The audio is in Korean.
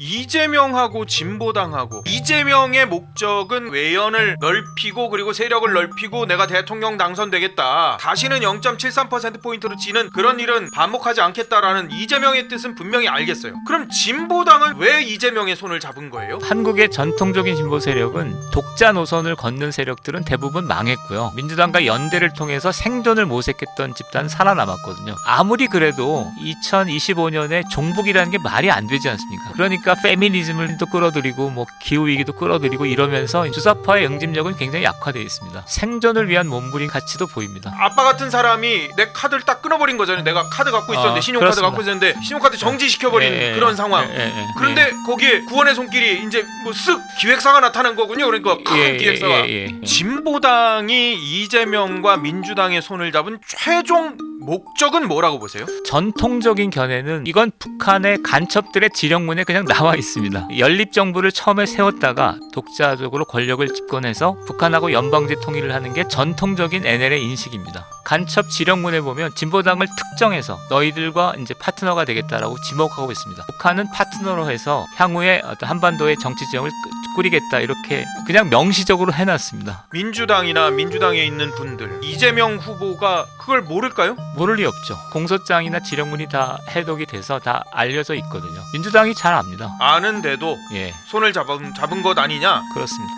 이재명하고 진보당하고 이재명의 목적은 외연을 넓히고 그리고 세력을 넓히고 내가 대통령 당선되겠다. 다시는 0.73% 포인트로 지는 그런 일은 반복하지 않겠다라는 이재명의 뜻은 분명히 알겠어요. 그럼 진보당은 왜 이재명의 손을 잡은 거예요? 한국의 전통적인 진보 세력은 독자 노선을 걷는 세력들은 대부분 망했고요. 민주당과 연대를 통해서 생존을 모색했던 집단은 살아남았거든요. 아무리 그래도 2025년에 종북이라는 게 말이 안 되지 않습니까? 그러니까 페미니즘을 또 끌어들이고 뭐 기후 위기도 끌어들이고 이러면서 주사파의 응집력은 굉장히 약화되어 있습니다. 생존을 위한 몸부림 가치도 보입니다. 아빠 같은 사람이 내 카드를 딱 끊어버린 거잖아요. 내가 카드 갖고 있었는데 아, 신용카드 그렇습니다. 갖고 있었는데 신용카드 정지시켜버린 예, 예, 그런 상황. 예, 예, 예. 그런데 거기에 구원의 손길이 이제 뭐 쓱 기획사가 나타난 거군요. 그러니까 큰 예, 예, 기획사가. 예, 예, 예. 진보당이 이재명과 민주당의 손을 잡은 최종 목적은 뭐라고 보세요? 전통적인 견해는 이건 북한의 간첩들의 지령문에 그냥 나와 있습니다. 연립 정부를 처음에 세웠다가 독자적으로 권력을 집권해서 북한하고 연방제 통일을 하는 게 전통적인 NL의 인식입니다. 간첩 지령문에 보면 진보당을 특정해서 너희들과 이제 파트너가 되겠다라고 지목하고 있습니다. 북한은 파트너로 해서 향후에 어떤 한반도의 정치 지형을 꾸- 꾸리겠다 이렇게 그냥 명시적으로 해놨습니다. 민주당이나 민주당에 있는 분들 이재명 후보가 그걸 모를까요? 모를 리 없죠. 공소장이나 지령문이 다 해독이 돼서 다 알려져 있거든요. 민주당이 잘 압니다. 아는데도 예, 손을 잡은 잡은 것 아니냐? 그렇습니다.